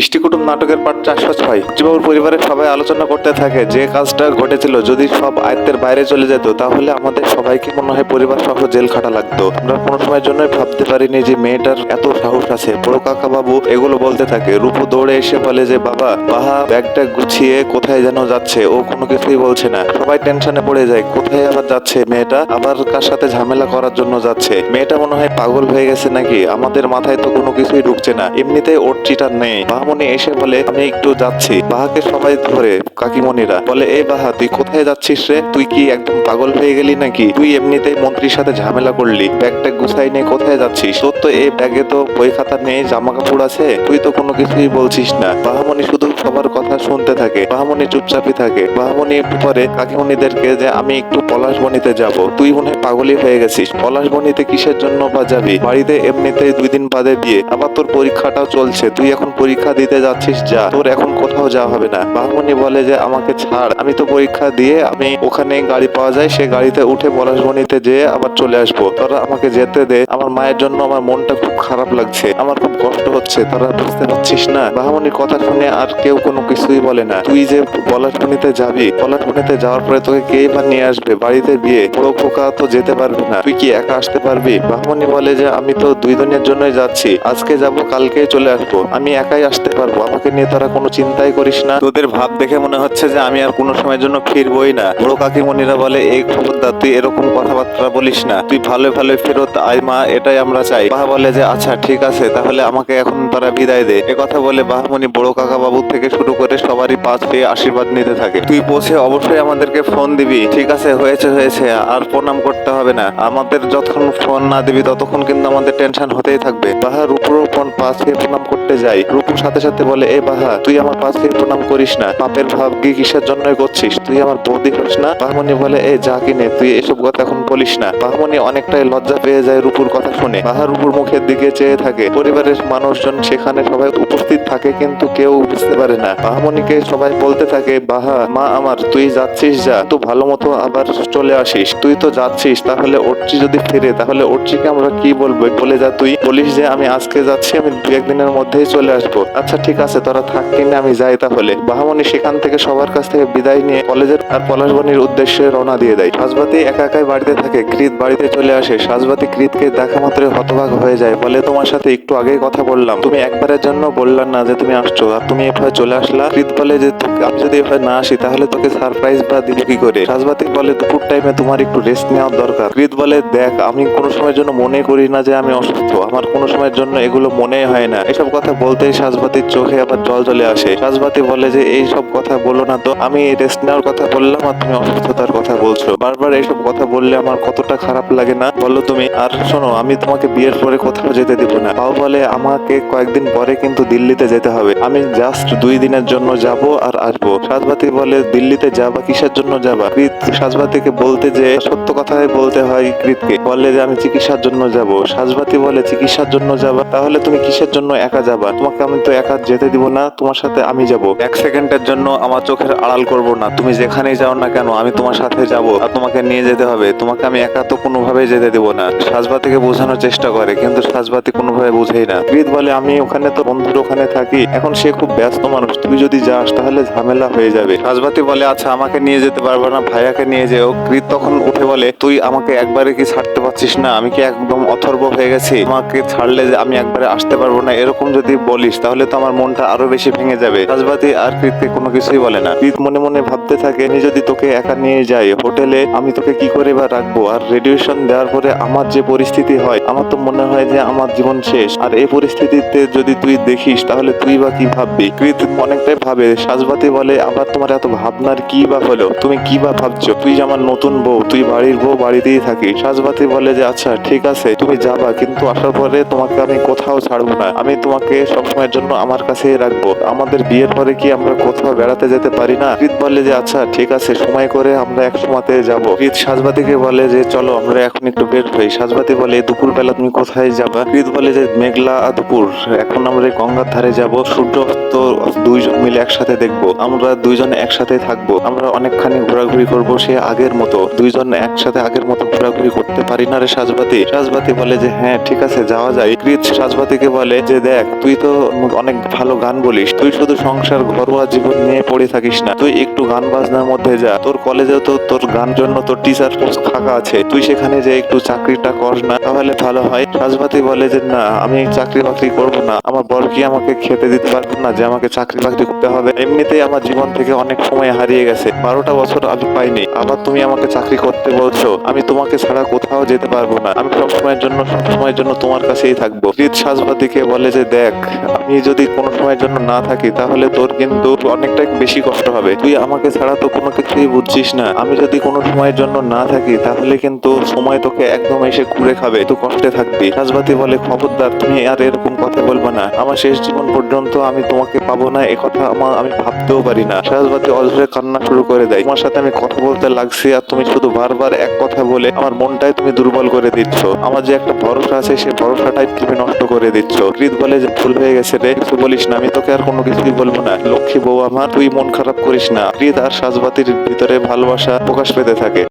ইষ্টিকুটুম নাটকের পাঠ চারশো ছয়। চিবাবুর পরিবারের সবাই আলোচনা করতে থাকে যে কাজটা ঘটেছিল। যদি সব আয়ত্তের বাইরে চলে যেত, তাহলে আমাদের সবাইকে মনে হয় পরিবার সহ জেল খাটা লাগতো। আমরা কোনো সময়ের জন্যই ভাবতে পারিনি যে মেয়েটার এত সাহস আছে। বড় কাকা বাবু এগুলো বলতে থাকে। রূপু দৌড়ে এসে বলে যে, বাবা, বাহা, ব্যাগটা গুছিয়ে কোথায় যেন যাচ্ছে? ও কোনো কিছুই বলছে না। সবাই টেনশনে পড়ে যায়, কোথায় আবার যাচ্ছে মেয়েটা? আবার কার সাথে ঝামেলা করার জন্য যাচ্ছে? মেয়েটা মনে হয় পাগল হয়ে গেছে নাকি? আমাদের মাথায় তো কোনো কিছুই ঢুকছে না। এমনিতে ওর চিটার নেই। বাহামণি এসে বলে, আমি একটু যাচ্ছি। বাহাকে সবাই ধরে কাকিমণিরা বলে এ বাহা, তুই কোথায় যাচ্ছিস রে? তুই কি একদম পাগল হয়ে গেলি নাকি? তুই এমনিতেই মন্ত্রীর সাথে ঝামেলা করলি। ব্যাগটা গুছাই নিয়ে কোথায় যাচ্ছিস? তোর তো এই ব্যাগে তো বই খাতা নেই জামা কাপড় আছে। তুই তো কোনো কিছুই বলছিস না। বাহামণি শুধু সবার কথা শুনতে থাকে, বাহামণি চুপচাপই থাকে। বাহামণি পরে কাকিমণিদেরকে যে আমি একটু পলাশ বনিতে যাব, তুই মনে পাগলই হয়ে গেছিস। পলাশ বনিতে কিসের জন্য বা যাবি? বাড়িতে এমনিতেই দুই দিন বাদে বিয়ে। আবার তোর পরীক্ষাটাও চলছে। তুই এখন পরীক্ষা দিতে যাচ্ছিস, যা। তোর এখন কোথাও যাওয়া হবে না। বাহামণি বলে যে, আমাকে ছাড়। আমি তো পরীক্ষা দিয়ে আমি ওখানে গাড়ি পাওয়া যায়। সে গাড়িতে উঠে পলাশ বনিতে যেয়ে আবার চলে আসব। তোরা আমাকে যেতে দে। আমার মায়ের জন্য আমার মনটা খুব খারাপ লাগছে। আমার খুব কষ্ট হচ্ছে। তোরা বুঝতে পারছিস না? বাহামণির কথা শুনে আর কেউ কোনো কিছুই বলে না। তুই যে পলাশবনিতে যাবি পলাশবনিতে যাওয়ার পরে তোকে কে বা নিয়ে আসবে? বাড়িতে বিয়ে বড় খোকা তো যেতে পারবে না। তুই কি একা আসতে পারবি? বাহমণি বলে যে, আমি তো দুই দিনের জন্যই যাচ্ছি। আজকে যাব, কালকে চলে আসব। আমি একাই আসতে পারব। আমাকে নিয়ে তোরা কোনো চিন্তাই করিস না। তোদের ভাব দেখে মনে হচ্ছে যে, আমি আর কোনো সময়ের জন্য ফিরবই না। বড় কাকিমণিরা বলে, এই খবরদার, তুই এরকম কথাবার্তা বলিস না। তুই ভালো ভালো ফেরত আয় মা, এটাই আমরা চাই। বাহা বলে যে আচ্ছা ঠিক আছে, তাহলে আমাকে এখন তারা বিদায় দে। এ কথা বলে বাহামণি বড় কাকা বাবু থেকে শুরু করে সবারই পাশ পেয়ে আশীর্বাদ নিতে থাকে। তুই পৌঁছে অবশ্যই আমাদেরকে ফোন দিবি। ঠিক আছে, হয়েছে হয়েছে। আর প্রণাম করতে হবে না। আমাদের যতক্ষণ ফোন না দিবি, ততক্ষণ কিন্তু আমাদের টেনশন হতেই থাকবে। বাহা রূপুরও ফোন পাশ পেয়ে প্রণাম করতে যাই। রূপুর সাথে সাথে বলে, এ বাহা, তুই আমার পাশ পেয়ে প্রণাম করিস না। পাপের ভাব কি কিসের জন্য করছিস? তুই আমার বৌদি হোস না? বাহমণি বলে, এ যা কিনে, তুই এসব কথা এখন বলিস না। বাহমণি অনেকটাই লজ্জা পেয়ে যায় রূপুর কথা শুনে। বাহা, রূপুর মুখের দিকে চেয়ে থাকে। পরিবারের মানুষজন সেখানে সবাই উপস্থিত থাকে, কিন্তু কেউ বুঝতে পারে না। বাহামণিকে সবাই বলতে থাকে, বাহা, মা আমার, তুই যাচ্ছিস যা, তো ভালো মতো আবার চলে আসিস, তুই তো যাচ্ছিস, তাহলে ওরচি যদি ফিরে, তাহলে ওরচিকে আমরা কি বলব? বলে যা তুই, বলিস যে আমি আজকে যাচ্ছি, আমি দু একদিনের মধ্যেই চলে আসব। আচ্ছা ঠিক আছে, তোরা থাক, কিনে আমি যাই তাহলে। বাহামণি সেখান থেকে সবার কাছ থেকে বিদায় নিয়ে কলেজের আর পলাশবনির উদ্দেশ্যে রওনা দিয়ে দেয়। সাজবাতি একা একাই বাড়িতে থাকে, কৃত বাড়িতে চলে আসে। সাজবাতি কৃতকে দেখা মাত্রই হতবাক হয়ে যায়। বলে, তোমার সাথে একটু আগেই কথা বললাম। তুমি একবারের জন্য বললাম না যে তুমি আসছো, আর তুমি এভাবে চলে আসলা কৃত বলে যে আমি যদি এভাবে না আসি, তাহলে তোকে সারপ্রাইজ বা দিব কি করে? সাজবাতি বলে দুপুর টাইমে তোমার একটু রেস্ট নেওয়ার দরকার। কৃত বলে, দেখ, আমি কোনো সময়ের জন্য মনে করি না যে আমি অসুস্থ। আমার কোনো সময়ের জন্য এগুলো মনে হয় না। এসব কথা বলতেই সাজবাতির চোখে আবার জল চলে আসে। সাজবাতি বলে যে, এই সব কথা বলো না তো। আমি রেস্ট নেওয়ার কথা বললাম আর তুমি অসুস্থতার কথা বলছো। বারবার এইসব কথা বললে আমার কতটা খারাপ লাগে না? বলো তুমি। আর শোনো, আমি তোমাকে বিয়ের পরে কোথাও যেতে দিব না। তাও বলে, আমাকে কয়েকদিন পরে কিন্তু দিল্লিতে যেতে হবে। আমি জাস্ট দুই দিনের জন্য যাব আর আসব। সাজবাতি বলে দিল্লিতে যাবা? কিসের জন্য যাবা? কৃত সাজবাতিকে বলতে যে, সত্য কথাই বলতে হয় কৃতকে। বলে যে, আমি চিকিৎসার জন্য যাব। সাজবাতি বলে, চিকিৎসার জন্য যাবা? তাহলে তুমি কিসের জন্য একা যাবা? তোমাকে আমি তো একা যেতে দিব না, তোমার সাথে আমি যাব। এক সেকেন্ডের জন্য আমার চোখের আড়াল করব না। তুমি যেখানেই যাও না কেন, আমি তোমার সাথে যাব আর তোমাকে নিয়ে যেতে হবে। তোমাকে আমি একা তো কোনোভাবেই যেতে দিব না। সাজবাতিকে বোঝানোর চেষ্টা করে, কিন্তু সাজবাতি কোনোভাবে বুঝেই না। কৃত বলে, আমি ওখানে তো বন্ধুর ওখানে থাকি। এখন সে খুব ব্যস্ত মানুষ। তুই যদি যাস, তাহলে ঝামেলা হয়ে যাবে। রাজবাতি বলে আচ্ছা আমাকে নিয়ে যেতে পারব না, ভাইয়াকে নিয়ে যেও। কৃত তখন উঠে বলে, তুই আমাকে একবারে কি ছাড়তে পারছিস না? আমি কি একদম অথর্ব হয়ে গেছি? আমাকে ছাড়লে আমি একবারে আসতে পারব না। এরকম যদি বলিস, তাহলে তো আমার মনটা আরও বেশি ভেঙে যাবে। সাজবাতি আর কৃতকে কোনো কিছুই বলে না। কৃত মনে মনে ভাবতে থাকে, আমি যদি তোকে একা নিয়ে যাই, হোটেলে আমি তোকে কি করে বা রাখব? আর রেডিয়েশন দেওয়ার পরে আমার যে পরিস্থিতি হয়, আমার তো মনে হয় যে আমার জীবন শেষ। আর এই পরিস্থিতিতে যদি তুই দেখিস, তাহলে তুই বা কি ভাববি? কৃত অনেকটাই ভাবে সাজবাতি বলে, আবার তোমার এত ভাবনার কি বা হলো? তুমি কি বা ভাবছ? তুই আমার নতুন বউ, তুই বাড়ির বউ বাড়িতেই থাকিস। সাজবাতি বলে যে আচ্ছা ঠিক আছে, তুমি যাবা, কিন্তু আসার পরে তোমাকে আমি কোথাও ছাড়বো না। আমি তোমাকে সবসময়ের জন্য আমার কাছেই রাখব। আমাদের বিয়ের পরে কি আমরা কোথাও বেড়াতে যেতে পারি না? কৃত বলে যে আচ্ছা ঠিক আছে, সময় করে আমরা এক সময়তে যাব। কৃত সাজবাতিকে বলে যে, চলো, আমরা এখন একটু বের হই। সাজবাতি বলে দুপুর বেলা তুমি কোথায় যাবা? কৃত বলে যে, মেঘলা দুপুর, এখন আমরা গঙ্গার ধারে যাব। সূর্য অস্ত দুইজন মিলে একসাথে দেখব। আমরা দুইজন একসাথে থাকব। আমরা অনেকখানি ঘোরাঘুরি করব সে আগের মতো। দুইজন একসাথে আগের মতো ঘোরাঘুরি করতে পারি না না রে সাজবাতি। সাজবাতি বলে যে হ্যাঁ ঠিক আছে, যাওয়া যায়। কৃত সাজবাতিকে বলে যে, দেখ, তুই তো অনেক ভালো গান বলিস। তুই শুধু সংসার, ঘরোয়া জীবন নিয়ে পড়ে থাকিস না। তুই একটু গান বাজনার মধ্যে যা। তোর কলেজে তো তোর গান জন্য তোর টিচার পোস্ট ফাঁকা আছে। তুই সেখানে যে একটু চাকরিটা কর না, তাহলে ভালো হয়। সাজবাতি বলে যে, না, আমি চাকরি বাকরি করব না। আমার বর কি আমাকে খেতে দিতে পারবে না যে, আমাকে চাকরি বাকরি করতে হবে? এমনিতেই আমার জীবন থেকে অনেক সময় হারিয়ে গেছে। বারোটা বছর আমি পাইনি। আবার তুমি আমাকে চাকরি করতে বলছো। আমি তোমাকে ছাড়া কোথাও যেতে পারব না। আমি সব সময়ের জন্য, সব সময়ের জন্য তোমার কাছেই থাকব। কৃত সাজবাতিকে বলে যে, দেখ আমি যদি কোনো সময়ের জন্য না থাকি, তাহলে তোর কিন্তু অনেকটা বেশি কষ্ট হবে। তুই আমাকে ছাড়া তো কোনো কিছুই বুঝছিস না। আমি যদি কোনো সময়ের জন্য না থাকি, তাহলে কিন্তু সময় তোকে একদম এসে ঘুরে খাবে। তো কষ্টে থাকবি। সাজবাতি বলে, খবরদার, তুমি আর এরকম কথা বলবে না। আমার শেষ জীবন পর্যন্ত আমি তোমাকে পাবো না, এ কথা আমার আমি ভাবতেও পারি না। সাজবাতি অজরে কান্না শুরু করে দেয়। তোমার সাথে আমি কথা বলতে লাগছি আর তুমি শুধু বারবার এক কথা বলে আমার মনটাই তুমি দুর্বল করে দিচ্ছ। আমার যে একটা ভরসা আছে সেই ভরসাটাই তুমি নষ্ট করে দিচ্ছ। কৃত বলে যে ভুল হয়ে গেছে। রে কিছু বলিস না, আমি তোকে আর কোনো কিছুই বলব না। লক্ষ্মী বউ আমার, তুই মন খারাপ করিস না। প্রিয়, তার সাজবাতির ভিতরে ভালোবাসা প্রকাশ পেতে থাকে।